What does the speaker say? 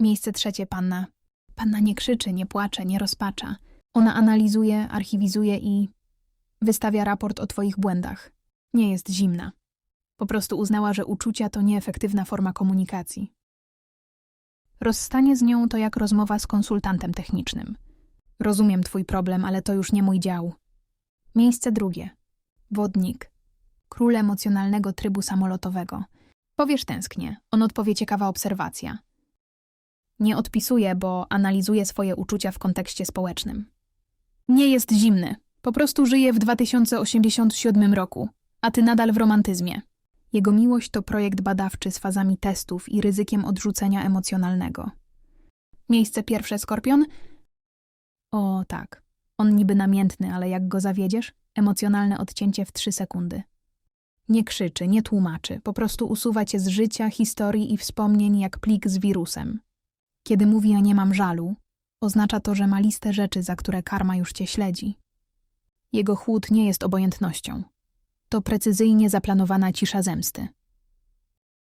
Miejsce trzecie, panna. Panna nie krzyczy, nie płacze, nie rozpacza. Ona analizuje, archiwizuje i wystawia raport o twoich błędach. Nie jest zimna. Po prostu uznała, że uczucia to nieefektywna forma komunikacji. Rozstanie z nią to jak rozmowa z konsultantem technicznym. Rozumiem twój problem, ale to już nie mój dział. Miejsce drugie. Wodnik. Król emocjonalnego trybu samolotowego. Powiesz tęsknie, on odpowie ciekawa obserwacja. Nie odpisuje, bo analizuje swoje uczucia w kontekście społecznym. Nie jest zimny, po prostu żyje w 2087 roku, a ty nadal w romantyzmie. Jego miłość to projekt badawczy z fazami testów i ryzykiem odrzucenia emocjonalnego. Miejsce pierwsze, Skorpion? O, tak. On niby namiętny, ale jak go zawiedziesz, emocjonalne odcięcie w trzy sekundy. Nie krzyczy, nie tłumaczy, po prostu usuwa cię z życia, historii i wspomnień jak plik z wirusem. Kiedy mówi ja nie mam żalu, oznacza to, że ma listę rzeczy, za które karma już cię śledzi. Jego chłód nie jest obojętnością. To precyzyjnie zaplanowana cisza zemsty.